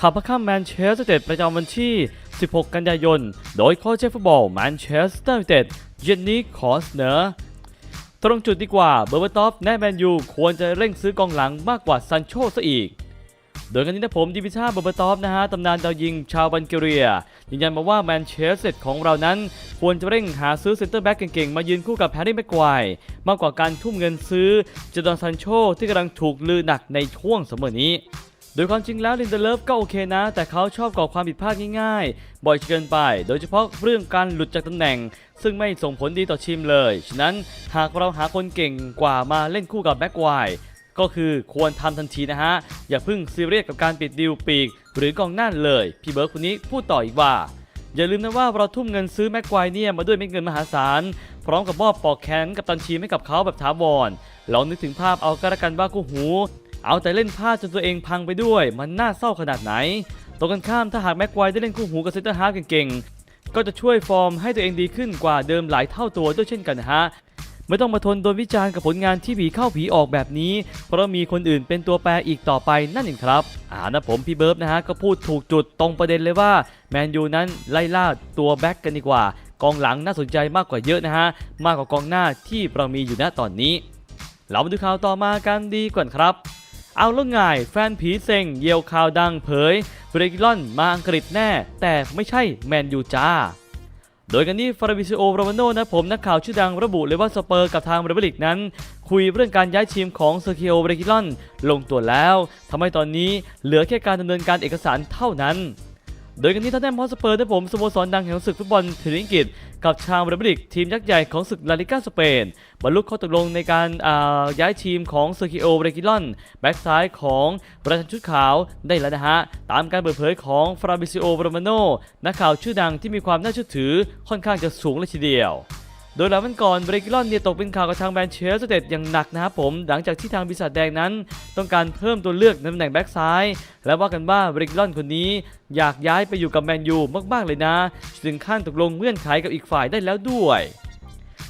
ขับพระข้ามแมนเชสเตอร์ประจำวันที่ 16 กันยายน โดยโค้ชเชฟฟุตบอลแมนเชสเตอร์ยูไนเต็ดเจนนี่คอสเนอร์ตรงจุดดีกว่าเบอร์เบอร์ตอฟแนแมนยูควรจะเร่งซื้อกองหลังมากกว่าซันโชซะอีกโดยกันนี้นะผมดิวิชาเบอร์เบอร์ตอฟนะฮะตำนานดาวยิงชาวบัลแกเรียยืนยันมาว่าแมนเชสเตอร์ของเรานั้น ควรจะเร่งหาซื้อเซ็นเตอร์แบ็กเก่งๆ มายืนคู่กับแฮร์รี่แม็กควายมากกว่าการทุ่มเงินซื้อเจดอนซันโชที่กำลังถูกลือหนักในช่วงเสมอนี้ โดยความจริงแล้วลินเดเลฟก็โอเคนะ แต่เขาชอบก่อความผิดพลาดง่ายๆ บ่อยเกินไป โดยเฉพาะเรื่องการหลุดจากตำแหน่ง ซึ่งไม่ส่งผลดีต่อทีมเลย ฉะนั้นหากเราหาคนเก่งกว่ามาเล่นคู่กับแบ็กไวร์ก็คือควรทำทันทีนะฮะ อย่าเพิ่งซีเรียสกับการปิดดิวปีก หรือกองหน้าเลย พี่เบิร์ดคนนี้พูดต่ออีกว่า อย่าลืมนะว่าเราทุ่มเงินซื้อแม็กควเนี่ยมาด้วยเม็ดเงินมหาศาล พร้อมกับมอบปอกแขนกับตันทีให้กับเขาแบบถาวรลองนึกถึงภาพเอาก็แล้วกันว่ากู้หู เอาแต่เล่นพลาดจนตัวเองพังไปด้วย มันน่าเศร้าขนาดไหนตรงกันข้ามถ้าหากแม็กควายได้เล่นคู่หูกับเซนเตอร์ฮาร์ฟเก่งๆ ก็จะช่วยฟอร์มให้ตัวเองดีขึ้นกว่าเดิมหลายเท่าตัวด้วยเช่นกันฮะไม่ต้องมาทนโดนวิจารณ์กับผลงานที่ผีเข้าผีออกแบบนี้ เพราะมีคนอื่นเป็นตัวแปรอีกต่อไปนั่นเองครับอ่านะผมพี่เบิร์บนะฮะก็พูดถูกจุดตรงประเด็นเลยว่าแมนยูนั้นไล่ล่าตัวแบ็กกันดีกว่า กองหลังน่าสนใจมากกว่าเยอะนะฮะมากกว่ากองหน้าที่เรามีอยู่ณตอนนี้ เรามาดูข่าวต่อมากันดีกว่าครับ เอาแล้วไงแฟนผีเซ็งเยียวข่าวดังเผยเบรกิลอนมาอังกฤษแน่ แต่ไม่ใช่แมนยูจ้า โดยกันนี่ฟาราบิซิโอโรมาโนนะผมนักข่าวชื่อดังระบุเลยว่าสเปอร์กับทางเรเบลิกนั้น คุยเรื่องการย้ายทีมของเซอร์คิโอเบรกิลอนลงตัวแล้วทำให้ตอนนี้เหลือแค่การดำเนินการเอกสารเท่านั้น โดยกันที่ท่านแนมฮอสเปอร์นะผมสโมสรดังแห่งศึกฟุตบอลถึงอังกฤษ กับชาวเรเบลิกทีมยักษ์ใหญ่ของศึกลาลิก้าสเปนบรรลุข้อตกลงในการาย้ายทีมของเซอร์คิโอเบรกิลอนแบ็กซ้ายของประธานชุดขาวได้แล้วนะฮะ ตามการเปิดเผยของฟราบิซิโอโรมาโนนักข่าวชื่อดังที่มีความน่าเชื่อถือค่อนข้างจะสูงเลยทีเดียว โดยหลังวันก่อนเบรกิลอนเนี่ยตกเป็นข่าวกับทางแมนเชสเตอร์เต็ดอย่างหนักนะครับผม หลังจากที่ทางปีศาจแดงนั้น ต้องการเพิ่มตัวเลือกในตำแหน่งแบ็กซ้าย และว่ากันว่าเบรกิลอนคนนี้ อยากย้ายไปอยู่กับแมนยูมากๆเลยนะ ถึงขั้นตกลงเงื่อนไขกับอีกฝ่ายได้แล้วด้วย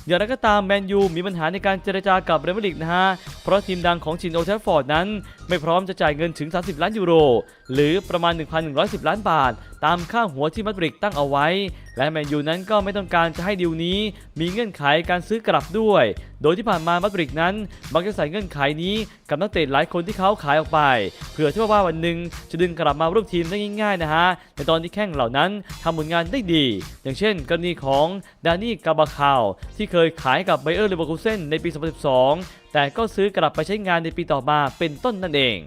อย่างไรก็ตามแมนยูมีปัญหาในการเจรจากับเรอัลมาดริดนะฮะ เพราะทีมดังของชินโอเทฟฟอร์ดนั้น ไม่พร้อมจะจ่ายเงินถึง 30 ล้านยูโรหรือประมาณ 1,110 ล้านบาท ตามค่าหัวที่มาดริดตั้งเอาไว้ และแมนยูนั้นก็ไม่ต้องการจะให้ดีลนี้ มีเงื่อนไขการซื้อกลับด้วย โดยที่ผ่านมามาดริดนั้นมักจะใส่เงื่อนไขนี้กับนักเตะหลายคนที่เขาขายออกไป เผื่อที่ว่าวันหนึ่งจะดึงกลับมาร่วมทีมได้ง่ายๆนะฮะ ในตอนที่แข่งเหล่านั้นทำผลงานได้ดี อย่างเช่น กรณีของดานี่กาบาคาวที่เคยขายกับไบเออร์เลเวอร์คูเซนในปี 2012 แต่ก็ซื้อกลับไปใช้งานในปีต่อมาเป็นต้นนั่นเอง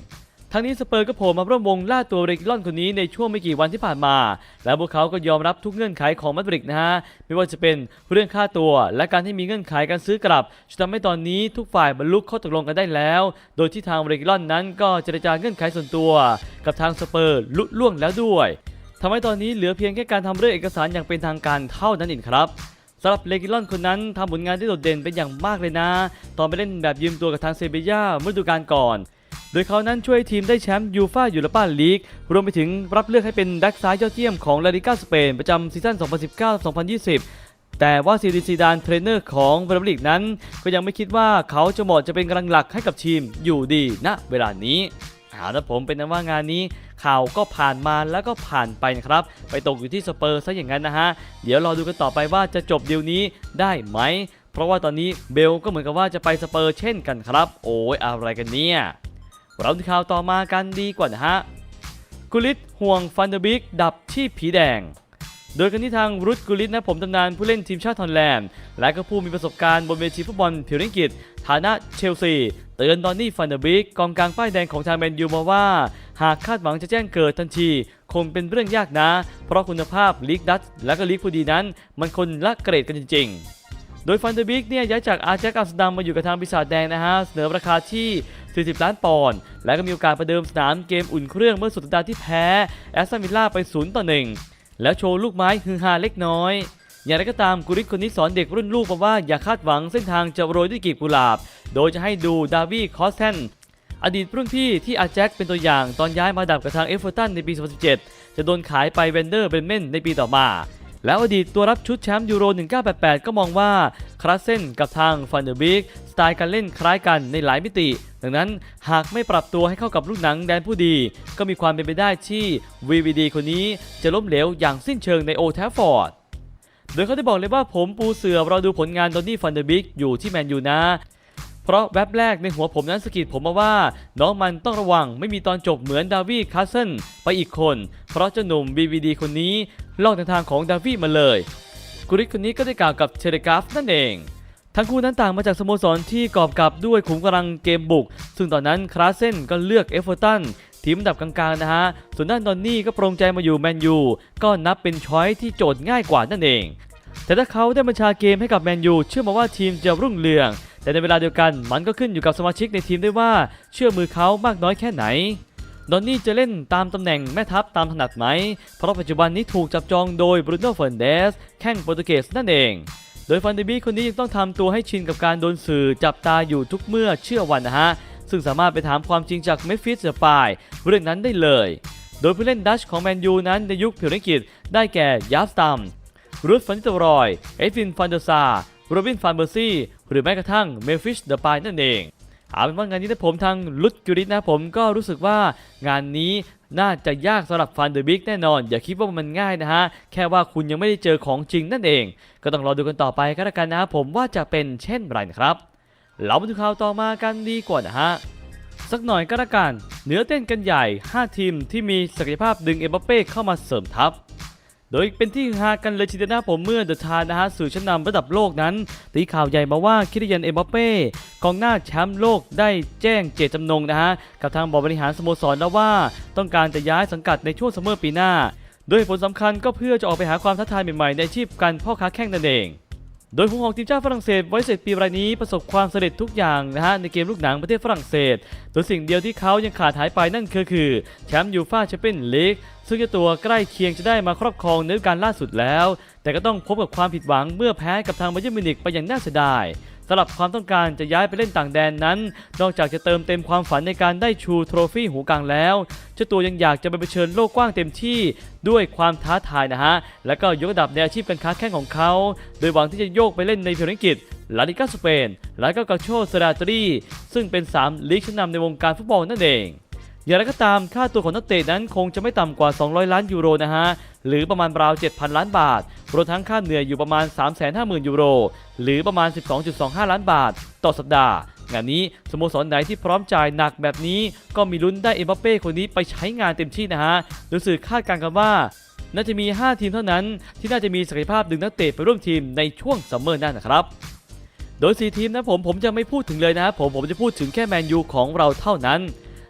ทั้งนี้สเปอร์ก็โผล่มาร่วมวงล่าตัวเรกิลอนคนนี้ในช่วงไม่กี่วันที่ผ่านมา และพวกเขาก็ยอมรับทุกเงื่อนไขของมาดริดนะฮะ ไม่ว่าจะเป็นเรื่องค่าตัว และการที่มีเงื่อนไขการซื้อกลับจนทำให้ตอนนี้ทุกฝ่ายบรรลุข้อตกลงกันได้แล้ว โดยที่ทางเรกิลอนนั้นก็เจรจาเงื่อนไขส่วนตัว กับทางสเปอร์ลุล่วงแล้วด้วยทำให้ตอนนี้เหลือเพียงแค่การทำเรื่องเอกสารอย่างเป็นทางการเท่านั้นเองครับสำหรับเลกิลอนคนนั้นทำผลงานที่โดดเด่นเป็นอย่างมากเลยนะ ตอนไปเล่นแบบยืมตัวกับทางเซบีย่าเมื่อฤดูกาลก่อน โดยเขานั้นช่วยทีมได้แชมป์ยูฟ่ายูโรปาลีก รวมไปถึงรับเลือกให้เป็นแบ็กซ้ายยอดเยี่ยมของลาลิก้าสเปนประจำซีซั่น 2019-2020 แต่ว่าซีดีซีดานเทรนเนอร์ของเบรลิกนั้น ก็ยังไม่คิดว่าเขาจะเหมาะจะเป็นกำลังหลักให้กับทีมอยู่ดีณเวลานี้เอาละผมเป็นนั้นว่างานนี้ข่าวก็ผ่านมาแล้วก็ผ่านไปนะครับ ไปตกอยู่ที่สเปอร์ซะอย่างนั้นนะฮะ เดี๋ยวรอดูกันต่อไปว่าจะจบเดีลนี้ได้ไหม เพราะว่าตอนนี้เบลก็เหมือนกับว่าจะไปสเปอร์เช่นกันครับ โอ้ยอะไรกันเนี่ย เราดูข่าวต่อมากันดีกว่านะฮะ กุลิตห่วงฟันเดอร์บิกดับที่ผีแดง โดยกันที่ทางรุดกุลิตนะผมตำนานผู้เล่นทีมชาติฮอลแลนด์ และก็ผู้มีประสบการณ์บนเวทีฟุตบอลผิวอังกฤษ ฐานะเชลซีเตือนดอนนี่ฟันเดอร์บิกกองกลางป้ายแดงของทางแมนยูมาว่า หากคาดหวังจะแจ้งเกิดทันที คงเป็นเรื่องยากนะ เพราะคุณภาพลีกดัตช์และก็ลีกผู้ดีนั้น มันคนละเกรดกันจริง ๆ โดยฟันเดอร์บิกเนี่ยย้ายจากอาร์แจ็คอัมสเตอร์ดัมมาอยู่กับทางปีศาจแดงนะฮะเสนอราคาที่ 40 ล้านปอนด์ และก็มีโอกาสประเดิมสนามเกมอุ่นเครื่องเมื่อสุดสัปดาห์ที่แพ้แอสตันวิลล่าไป0ต่อ1แล้วโชว์ลูกไม้ฮือฮาเล็กน้อยอย่างไรก็ตามกุริคนนี้สอนเด็กรุ่นลูกมาว่าอย่าคาดหวังเส้นทางจะโรยด้วยกีบกุหลาบ โดยจะให้ดูดาวี่คอสแทนอดีตรุ่นพี่ที่อาแจ็คเป็นตัวอย่างตอนย้ายมาดับกับทางเอฟเวอร์ตันในปี 2017 จะโดนขายไปเวนเดอร์เบรเมนในปีต่อมา แล้วอดีตตัวรับชุดแชมป์ยูโร 1988 ก็มองว่าคราเซนกับทางฟันเดอร์บิกสไตล์การเล่นคล้ายกันในหลายมิติ ดังนั้นหากไม่ปรับตัวให้เข้ากับลูกหนังแดนผู้ดี ก็มีความเป็นไปได้ที่ VVD คนนี้จะล้มเหลวอย่างสิ้นเชิงในโอแทฟฟอร์ด โดยเขาได้บอกเลยว่าผมปูเสือเราดูผลงานดอนนี่ฟันเดอร์บิกอยู่ที่แมนยูนะ เพราะแว็บแรกในหัวผมนั้นสกิดผมมาว่า น้องมันต้องระวังไม่มีตอนจบเหมือนดาวีคาสเซนไปอีกคน เพราะเจ้าหนุ่ม BVD คนนี้ลอกในทางของดาวีมาเลยกุริกคนนี้ก็ได้กล่าวกับเทเลกราฟนั่นเองทั้งคู่นั้นต่างมาจากสโมสรที่กอบกับด้วยขุมกำลังเกมบุก ซึ่งตอนนั้นคราเซนก็เลือกเอฟเวอร์ตันทีมอันดับกลางๆนะฮะ ส่วนด้านดอนนี่ก็ปรงใจมาอยู่แมนยู ก็นับเป็นช้อยที่โจทย์ง่ายกว่านั่นเอง แต่ถ้าเขาได้บัญชาเกมให้กับแมนยู เชื่อมาว่าทีมจะรุ่งเรือง แต่ในเวลาเดียวกันมันก็ขึ้นอยู่กับสมาชิกในทีมด้วยว่าเชื่อมือเขามากน้อยแค่ไหนดอนนี่จะเล่นตามตำแหน่งแม่ทัพตามถนัดไหม เพราะปัจจุบันนี้ถูกจับจองโดยบรูโน่เฟร์นเดสแข้งโปรตุเกสนั่นเอง โดยฟันเดบีคนนี้ยังต้องทำตัวให้ชินกับการโดนสื่อจับตาอยู่ทุกเมื่อเชื่อวันนะฮะ ซึ่งสามารถไปถามความจริงจากเมฟิสเปายเรื่องนั้นได้เลย โดยผู้เล่นดัชของแมนยูนั้นในยุคผิวนักกิจได้แก่ยับสตัมรูธฟันนิตรอย เอฟินฟันเดอร์ซาโรบินฟันเบอร์ซี่ หรือแม้กระทั่งเมฟิชเดอะปายนั่นเองเอาเป็นว่างานนี้ถ้าผมทางลุดกิริตนะผมก็รู้สึกว่างานนี้น่าจะยากสำหรับฟันเดอร์บิ๊กแน่นอน อย่าคิดว่ามันง่ายนะฮะ แค่ว่าคุณยังไม่ได้เจอของจริงนั่นเอง ก็ต้องรอดูกันต่อไปก็แล้วกันนะผมว่าจะเป็นเช่นไรนะครับ เรามาดูข่าวต่อมากันดีกว่านะฮะ สักหน่อยก็แล้วกัน เหนือเต้นกันใหญ่ 5 ทีมที่มีศักยภาพดึงเอ็มบัปเป้เข้ามาเสริมทัพ โดยเป็นที่ฮากันเลยทีเดียวนะผมเมื่อเดอะทานนะฮะสื่อชั้นนำระดับโลกนั้น ตีข่าวใหญ่มาว่าคิริยันเอ็มบัปเป้กองหน้าแชมป์โลกได้แจ้งเจตจำนงนะฮะกับทางบอร์ดบริหารสโมสรแล้วว่า ต้องการจะย้ายสังกัดในช่วงซัมเมอร์ปีหน้า โดยผลสำคัญก็เพื่อจะออกไปหาความท้าทายใหม่ๆในอาชีพการพ่อค้าแข่งนั่นเอง โดยผู้ของทีมชาติฝรั่งเศสไว้เสร็จปีรายนี้ประสบความสำเร็จทุกอย่างนะฮะในเกมลูกหนังประเทศฝรั่งเศส โดยสิ่งเดียวที่เขายังขาดหายไปนั่นก็คือแชมป์ยูฟ่าแชมเปี้ยนลีกซึ่งเจ้าตัวใกล้เคียงจะได้มาครอบครองในการล่าสุดแล้ว แต่ก็ต้องพบกับความผิดหวังเมื่อแพ้กับทางบาเยิร์นมิวนิกไปอย่างน่าเสียดาย สำหรับความต้องการจะย้ายไปเล่นต่างแดนนั้น นอกจากจะเติมเต็มความฝันในการได้ชูโทรฟี่หูกลางแล้วเจ้าตัวยังอยากจะไปเผชิญโลกกว้างเต็มที่ด้วยความท้าทายนะฮะ และก็ยกระดับในอาชีพการค้าแข่งของเขา โดยหวังที่จะโยกไปเล่นในพรีเพียร์ลีกอังกฤษลาลิกาสเปน และก็กาโชเซราตรี ซึ่งเป็น 3 ลีกชั้นนำในวงการฟุตบอลนั่นเอง อย่างไรก็ตามค่าตัวของนักเตะนั้นคงจะไม่ต่ำกว่า 200 ล้านยูโรนะฮะ หรือประมาณราว 7,000 ล้านบาท รวมทั้งค่าเหนื่อยอยู่ประมาณ 350,000 ยูโร หรือประมาณ 12.25 ล้านบาท ต่อสัปดาห์ งานนี้สโมสรไหนที่พร้อมจ่ายหนักแบบนี้ ก็มีลุ้นได้เอ็มบัปเป้คนนี้ไปใช้งานเต็มที่นะฮะโดยสื่อคาดการณ์กันว่าน่าจะมี 5 ทีมเท่านั้น ที่น่าจะมีศักยภาพดึงนักเตะไปร่วมทีมในช่วงซัมเมอร์หนั่นนะครับ โดย 4 ทีมนะผมผมจะไม่พูดถึงเลยนะครับผมผมจะพูดถึงแค่แมนยูของเราเท่านั้น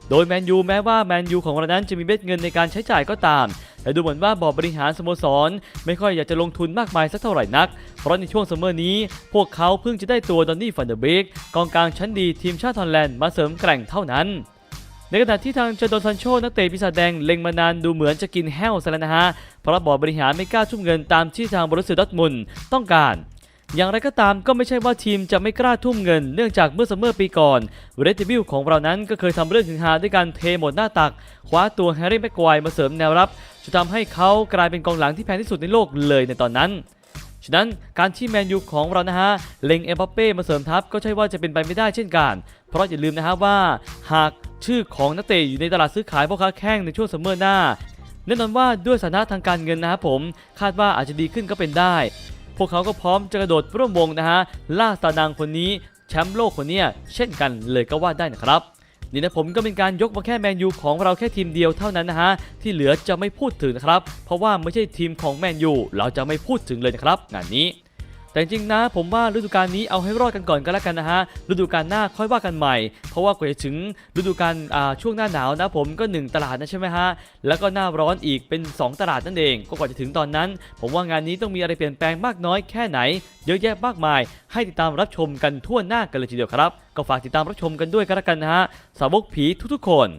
โดยแมนยูแม้ว่าแมนยูของเรานั้นจะมีเม็ดเงินในการใช้จ่ายก็ตาม แต่ดูเหมือนว่าบอร์ดบริหารสโมสร ไม่ค่อยอยากจะลงทุนมากมายสักเท่าไหร่นัก เพราะในช่วงซัมเมอร์นี้ พวกเขาเพิ่งจะได้ตัวดอนนี่ฟันเดอร์เบกกองกลางชั้นดีทีมชาติฮอลแลนด์มาเสริมแกร่งเท่านั้นในขณะที่ทางเจโดนซันโชนักเตะปีศาจแดงเล็งมานานดูเหมือนจะกินแห้วซะแล้วนะฮะ เพราะบอร์ดบริหารไม่กล้าทุ่มเงินตามที่ทางบริษัทดอร์ทมุนต้องการ อย่างไรก็ตามก็ไม่ใช่ว่าทีมจะไม่กล้าทุ่มเงิน เนื่องจากเมื่อซัมเมอร์ปีก่อนเรดบิลของเรานั้นก็เคยทำเรื่องถึงหาด้วยการเทหมดหน้าตัก คว้าตัวแฮร์รี่แม็กควายมาเสริมแนวรับจะทำให้เขากลายเป็นกองหลังที่แพงที่สุดในโลกเลยในตอนนั้น ฉะนั้นการที่แมนยูของเรานะฮะ เล็งเอ็มบัปเป้มาเสริมทัพก็ใช่ว่าจะเป็นไปไม่ได้เช่นกัน เพราะอย่าลืมนะฮะว่า หากชื่อของนักเตะอยู่ในตลาดซื้อขายพ่อค้าแข้งในช่วงซัมเมอร์หน้าแน่นอนว่าด้วยสถานะทางการเงินนะครับผม คาดว่าอาจจะดีขึ้นก็เป็นได้ พวกเขาก็พร้อมจะกระโดดร่วมวงนะฮะล่าสตาดังคนนี้แชมป์โลกคนเนี้ยเช่นกันเลยก็ว่าได้นะครับนี่นะผมก็เป็นการยกมาแค่แมนยูของเราแค่ทีมเดียวเท่านั้นนะฮะที่เหลือจะไม่พูดถึงนะครับ เพราะว่าไม่ใช่ทีมของแมนยูเราจะไม่พูดถึงเลยนะครับงานนี้ แต่จริงนะ ผมว่าฤดูกาลนี้เอาให้รอดกันก่อนก็แล้วกันนะฮะฤดูกาลหน้าค่อยว่ากันใหม่ เพราะว่ากว่าจะถึงฤดูกาลช่วงหน้าหนาวนะผมก็ 1 ตลาดนะใช่ไหมฮะแล้วก็หน้าร้อนอีกเป็น 2 ตลาดนั่นเอง ก็กว่าจะถึงตอนนั้น ผมว่างานนี้ต้องมีอะไรเปลี่ยนแปลงมากน้อยแค่ไหน เยอะแยะมากมาย ให้ติดตามรับชมกันทั่วหน้ากันเลยทีเดียวครับ ก็ฝากติดตามรับชมกันด้วยก็แล้วกันนะฮะสาวกผีทุกๆคน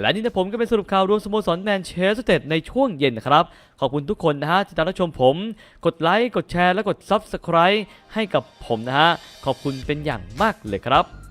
และนี่นะผมก็เป็นสรุปข่าวรวมสโมสรแมนเชสเตอร์ในช่วงเย็นนะครับ ขอบคุณทุกคนนะฮะที่ติดตามรับชมผม กดไลค์ กดแชร์ และกด Subscribe ให้กับผมนะฮะ ขอบคุณเป็นอย่างมากเลยครับ